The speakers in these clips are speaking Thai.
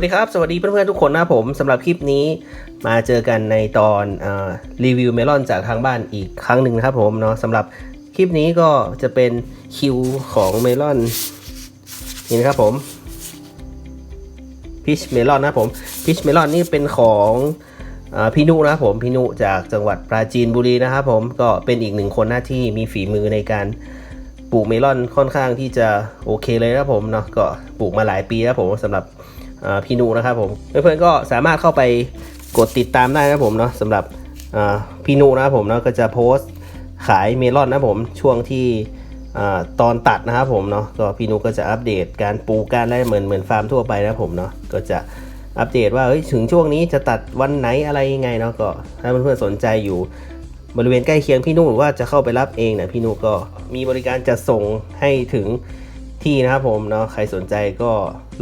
วัสดีครับ สวัสดีเพื่อนๆทุกคนนะครับผมสำหรับคลิปนี้มาเจอกันในตอนอรีวิวเมลอนจากทางบ้านอีกครั้งหนึ่งนะครับผมเนาะสำหรับคลิปนี้ก็จะเป็นคิวของเมลอนนี่นะครับผมพิชเมลอนนะผมพิชเมลอนนี่เป็นของอพี่นุนะครับผมพี่นุจากจังหวัดปราจีนบุรีนะครับผมก็เป็นอีกหนึ่งคนหน้าที่มีฝีมือในการปลูกเมลอนค่อนข้างที่จะโอเคเลยนะครับผมเนาะก็ปลูกมาหลายปีแล้วผมสำหรับ พีนูนะครับผมเพื่อนๆก็สามารถเข้าไปกดติดตามได้นะผมเนาะสำหรับพีนูนะครับผมเนาะก็จะโพสต์ขายเมลอนนะผมช่วงที่อตอนตัดนะครับผมเนาะก็พี่นูก็จะอัปเดตการปลูกการอะไรเหมือนเหมือนฟาร์มทั่วไปนะผมเนาะก็จะอัปเดตว่าเฮ้ยถึงช่วงนี้จะตัดวันไหนอะไรยังไงเนาะก็ถ้าเพื่อนๆสนใจอยู่บริเวณใกล้เคียงพี่นุหรือว่าจะเข้าไปรับเองเนี่ยพี่นุก็มีบริการจัดส่งให้ถึง ที่นะครับผมเนาะใครสนใจก็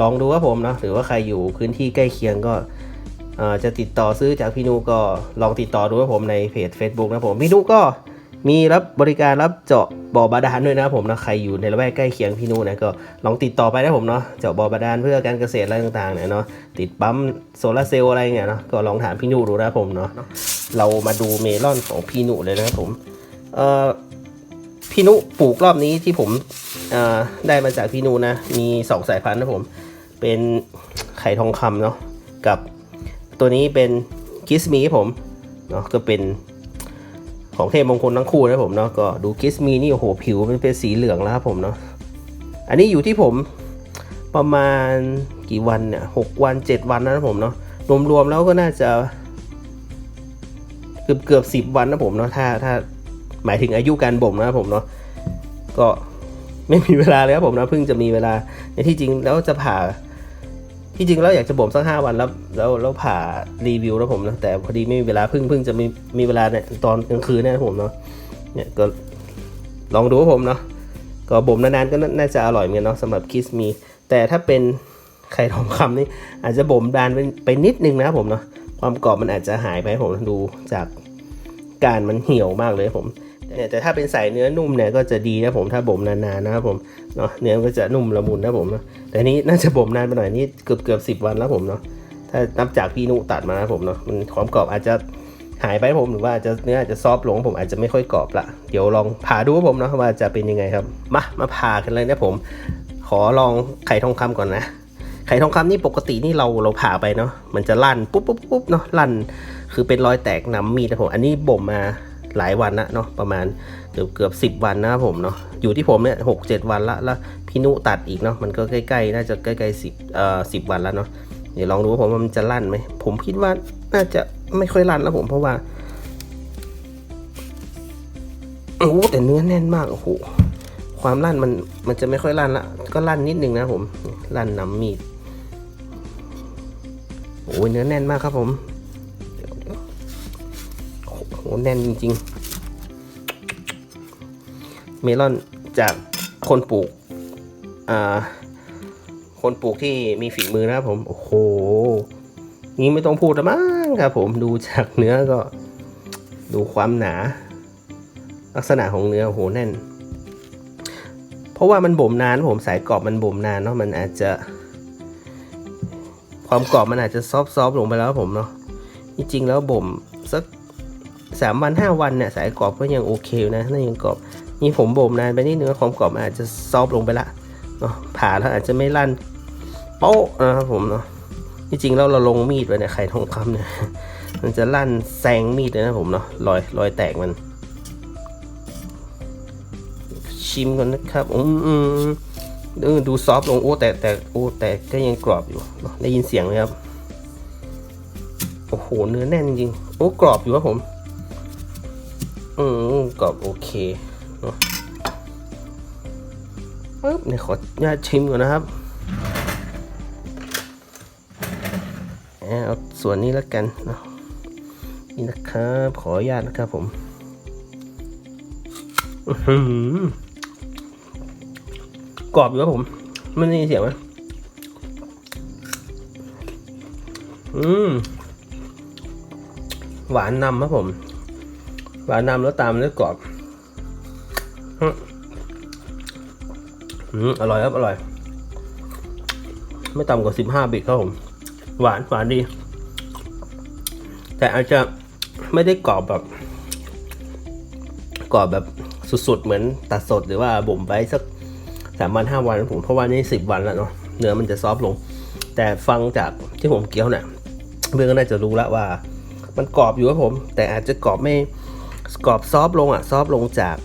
ลองดูครับผมเนาะหรือว่าใครอยู่พื้นที่ใกล้เคียงก็จะติดต่อซื้อจากพี่นุก็ลองติดต่อดูครับผมในเพจ Facebook นะผมพี่นุก็มีรับบริการรับเจาะบ่อบาดาลด้วยนะครับผมนะใครอยู่ในละแวกใกล้เคียงพี่นุนะก็ลองติดต่อไปนะผมเนาะเจาะบ่อบาดาลเพื่อการเกษตรอะไรต่างๆเนี่ยเนาะติดปั๊มโซลาเซลล์อะไรเงี้ยเนาะก็ลองถามพี่นุดูนะผมเนาะเรามาดูเมลอนของพี่นุเลยนะครับผมเอ่อพี่นุปลูกรอบนี้ที่ผม ได้มาจากพี่นุนะ มีสองสายพันธุ์นะผม เป็นไข่ทองคำเนาะ กับตัวนี้เป็นกิสมีผม เนาะ ก็เป็นของเทพมงคลทั้งคู่นะผมเนาะ ก็ดูกิสมีนี่โอ้โหผิวมันเป็นสีเหลืองแล้วครับผมเนาะ อันนี้อยู่ที่ผมประมาณกี่วันเนี่ยหกวันเจ็ดวันนะผมเนาะ รวมๆแล้วก็น่าจะเกือบเกือบสิบวันนะผมเนาะ ถ้าถ้าหมายถึงอายุการบ่มนะผมเนาะ ก็ ไม่มีเวลาเลยครับผมนะเพิ่งจะมีเวลาในที่จริงแล้วจะผ่าที่จริงแล้วอยากจะบ่มสักห้าวันแล้วแล้วแล้วผ่ารีวิวแล้วผมนะแต่พอดีไม่มีเวลาเพิ่งเพิ่งจะมีมีเวลาเนี่ยตอนกลางคืนเนะครับผมเนาะเนี่ยก็ลองดูครับผมเนาะก็บ่มนานๆก็น่าจะอร่อยเหมือนกันเนาะสำหรับคิสมีแต่ถ้าเป็นไข่ทองคำนี่อาจจะบ่มดานไปไปนิดนึงนะครับผมเนาะความกรอบมันอาจจะหายไปผมดูจากการมันเหี่ยวมากเลยผม เนี่ยแต่ถ้าเป็นใส่เนื้อนุ่มเนี่ยก็จะดีนะผมถ้าบ่มนานๆนะครับผมเนาะเนื้อก็จะนุ่มละมุนนะผมเนาะแต่นี้น่าจะบ่มนานไปหน่อยนี่เกือบเกือบสิบวันแล้วผมเนาะถ้านับจากพี่นุตัดมานะผมเนาะมันความกรอบอาจจะหายไปผมหรือว่าจะเนื้ออาจจะซอฟลงผมอาจจะไม่ค่อยกรอบละเดี๋ยวลองผ่าดูผมเนาะว่าจะเป็นยังไงครับ มามาผ่ากันเลยนะผม ขอลองไข่ทองคำก่อนนะ ไข่ทองคำนี่ปกตินี่เราเราผ่าไปเนาะมันจะลั่นปุ๊บปุ๊บปุ๊บเนาะลั่น คือเป็นรอยแตกน้ำมีดนะผมอันนี้บ่มมา หลายวันนะเนาะประมาณเกือบเกือบสิบวันนะครับผมเนาะอยู่ที่ผมเนี่ยหกเจ็ดวันละแล้วพี่นุตัดอีกเนาะมันก็ใกล้ๆน่าจะใกล้ๆสิบเอ่อสิบวันแล้วเนาะเดี๋ยวลองดูว่าผมว่ามันจะลั่นไหมผมคิดว่าน่าจะไม่ค่อยลั่นแล้วผมเพราะว่าโอ้แต่เนื้อแน่นมากโอ้โหความลั่นมันมันจะไม่ค่อยลั่นละก็ลั่นนิดนึงนะผมลั่นน้ำมีดโอ้ยเนื้อแน่นมากครับผม อ้โหแน่นจริง ๆ เมลอนจากคนปลูก อ่า คนปลูกที่มีฝีมือนะครับผม โอ้โห นี้ไม่ต้องพูดล้วมั้งครับผม ดูจากเนื้อก็ ดูความหนา ลักษณะของเนื้อโอ้โหแน่น เพราะว่ามันบ่มนานผมสายกรอบมันบ่มนานเนาะ มันอาจจะ ความกรอบมันอาจจะซอฟๆลงไปแล้วผมเนาะ จริงๆแล้วบ่มสัก สามวันห้าวันเนี่ยสายกรอบก็ยังโอเคนะน่ายังกรอบนี่ผมบ่มนานไปนิดนึงความกรอบอาจจะซอฟลงไปละเนาะผ่าแล้วอาจจะไม่ลั่นโป๊ะนะครับผมเนาะจริงๆแล้วเราลงมีดไปเนี่ยไข่ทองคำเนี่ยมันจะลั่นแซงมีดเลยนะผมเนาะรอยรอยแตกมัน ชิมก่อนนะครับอืมอืมเออดูซอฟลงโอ้แต่แต่โอ้แต่ก็ยังกรอบอยู่ได้ยินเสียงไหมครับโอ้โหเนื้อแน่นจริงโอ้กรอบอยู่ครับผม อืมกรอบโอเคเนาะปึ๊บเนี่ยขออนุญาตชิมก่อนนะครับเอาส่วนนี้แล้วกันเนาะนี่นะครับ ขออนุญาตนะครับผมอื้อหือกรอบอยู่ครับผม ไม่ได้ยินเสียงไหมอืม หวานนำครับผม หวานนำแล้วตามด้วยกรอบอืมอร่อยครับ อร่อย ไม่ต่ำกว่าสิบห้าบิตครับผม หวานหวานดี แต่อาจจะไม่ได้กรอบแบบ กรอบแบบสุดๆ เหมือนตัดสดหรือว่าบ่มไว้สักสามวันห้าวันผมเพราะว่านี่สิบวันแล้วเนาะเนื้อมันจะซอฟลง แต่ฟังจากที่ผมเคี้ยวเนี่ยเพื่อนก็น่าจะรู้แล้วว่า มันกรอบอยู่ครับผม แต่อาจจะกรอบไม่ กรอบซอฟลงอะซอฟลงจาก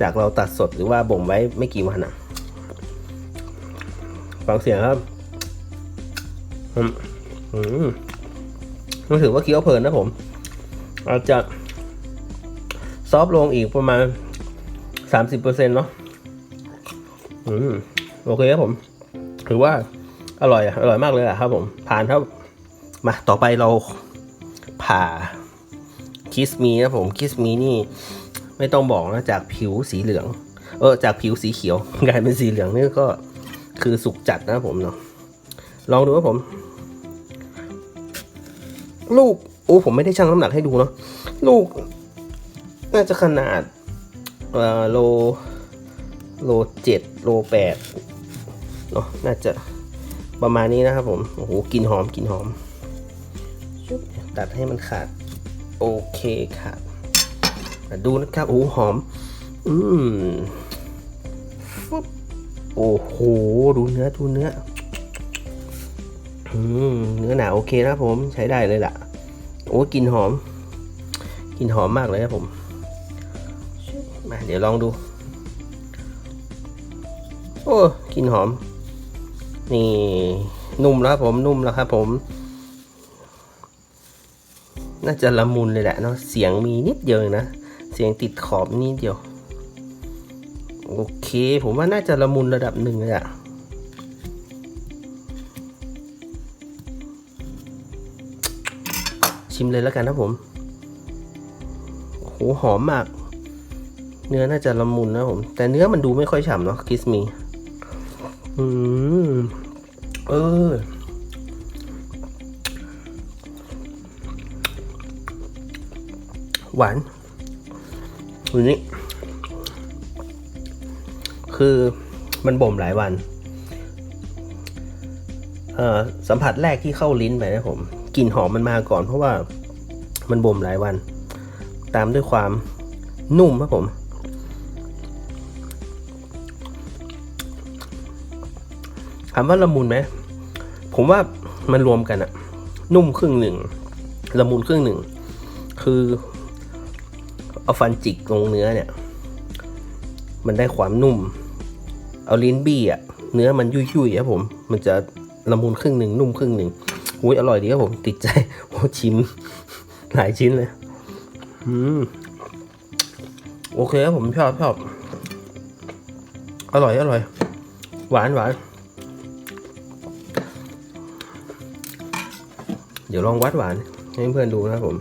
จากเราตัดสดหรือว่าบ่มไว้ไม่กี่วันอะฟังเสียงครับอืมอืมรู้สึกว่าเคี้ยวเพลินนะผมอาจจะซอฟลงอีกประมาณสามสิบเปอร์เซ็นต์เนาะอืมโอเคครับผมถือว่าอร่อยอะอร่อยมากเลยอะครับผมผ่านครับมาต่อไปเราผ่า คิสมีนะผมคิสมีนี่ ไม่ต้องบอกนะจากผิวสีเหลือง เออจากผิวสีเขียวกลายเป็นสีเหลืองนี่ก็คือสุกจัดนะผมเนาะลองดูครับผม ลูกโอ้ผมไม่ได้ชั่งน้ำหนักให้ดูเนาะลูก น่าจะขนาดเอ่อโลโลเจ็ดโลแปดเนาะน่าจะประมาณนี้นะครับผม โอ้โหกลินหอมกลินหอมชุบตัดให้มันขาด โอเคขาดอะดูนะครับ โอ้หอม อืมฟึบโอ้โห ดูเนื้อ ดูเนื้อ อืม เนื้อหนาโอเคนะผม ใช้ได้เลยล่ะ โอ้กลินหอมกลินหอมมากเลยครับผม มา เดี๋ยวลองดู โอ้กลินหอม นี่ นุ่มแล้วครับผม นุ่มแล้วครับผม น่าจะละมุนเลยแหละเนาะเสียงมีนิดเดียวเองนะ เสียงติดขอบนิดเดียว โอเค ผมว่าน่าจะละมุนระดับหนึ่งเลยอะชิมเลยแล้วกันนะผมโอ้โหหอมมาก เนื้อน่าจะละมุนนะผม แต่เนื้อมันดูไม่ค่อยฉ่ำเนาะคิสมี อืม เออ หวานดูนี่คือมันบ่มหลายวันเอ่อสัมผัสแรกที่เข้าลิ้นไปนะผมกลิ่นหอมมันมาก่อน เพราะว่ามันบ่มหลายวัน ตามด้วยความนุ่มครับผม ถามว่าละมุนไหม ผมว่ามันรวมกันอะนุ่มครึ่งหนึ่งละมุนครึ่งหนึ่ง คือ เอาฟันจิกลงเนื้อเนี่ย มันได้ความนุ่ม เอาลิ้นบี้อะเนื้อมันยุ่ยๆครับผม มันจะละมุนครึ่งหนึ่งนุ่มครึ่งหนึ่งอุ้ยอร่อยดีครับผม ติดใจโอ้ชิมหลายชิ้นเลย อืม โอเคครับผมชอบชอบ อร่อยอร่อย หวานหวาน เดี๋ยวลองวัดหวานให้เพื่อนดูนะครับผม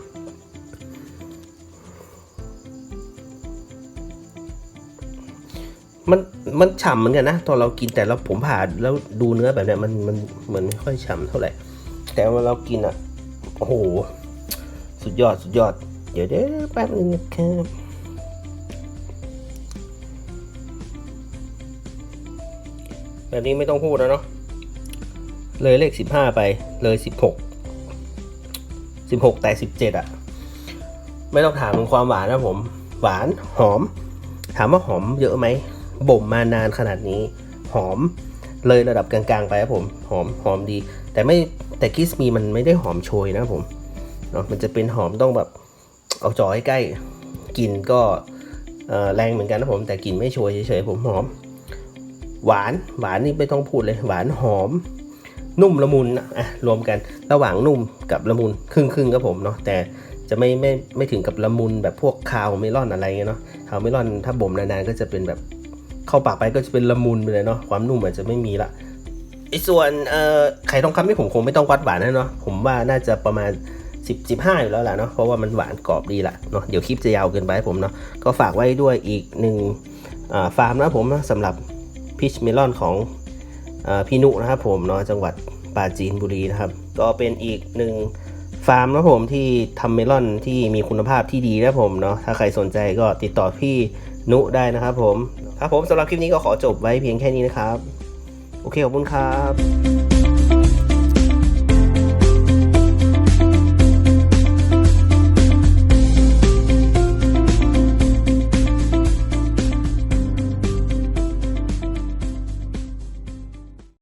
มันมันฉ่ำเหมือนกันนะตอนเรากินแต่เราผมผ่าแล้วดูเนื้อแบบเนี้ยมันมันเหมือนไม่ค่อยฉ่ำเท่าไหร่ แต่เวลาเรากินอะโอ้โหสุดยอดสุดยอด เดี๋ยวเดี๋ยวแป๊บนึงนะครับแบบนี้ไม่ต้องพูดแล้วเนาะเลยเลขสิบห้าไปเลยสิบหกสิบหกแต่สิบเจ็ดอะไม่ต้องถามถึงความหวานนะผม หวานหอม ถามว่าหอมเยอะไหม บ่มมานานขนาดนี้ หอมเลยระดับกลางๆ ไปครับผม หอมหอมดี แต่ไม่แต่คิสมีมันไม่ได้หอมโชยนะผมเนาะมันจะเป็นหอมต้องแบบเอาจอใกล้กลิ่นก็แรงเหมือนกันนะผมแต่กลิ่นไม่โชยเฉยๆผมหอม หวานหวานนี่ไม่ต้องพูดเลย หวานหอม นุ่มละมุนอะอะรวมกันระหว่างนุ่มกับละมุนครึ่งครึ่งครับผมเนาะแต่จะไม่ไม่ไม่ถึงกับละมุนแบบพวกคาวเมลอนอะไรเงี้ยเนาะคาวเมลอนถ้าบ่มนานๆก็จะเป็นแบบ เข้าปากไปก็จะเป็นละมุนไปเลยเนาะความนุ่มอาจจะไม่มีละไอ้ส่วนเอ่อไข่ทองคำนี่ผมคงไม่ต้องวัดหวานนะเนาะผมว่าน่าจะประมาณ 10 15 อยู่แล้วแหละเนาะเพราะว่ามันหวานกรอบดีละเนาะเดี๋ยวคลิปจะยาวเกินไปผมเนาะก็ฝากไว้ด้วยอีกหนึ่งฟาร์มนะผมนะสำหรับพีชเมลอนของอพี่นุนะครับผมเนาะจังหวัดปราจีนบุรีนะครับ ก็เป็นอีกหนึ่งฟาร์มนะผมที่ทำเมลอนที่มีคุณภาพที่ดีนะผมเนาะถ้าใครสนใจก็ติดต่อพี่นุได้นะครับผม ครับผมสำหรับคลิปนี้ก็ขอจบไว้เพียงแค่นี้นะครับ โอเคขอบคุณครับ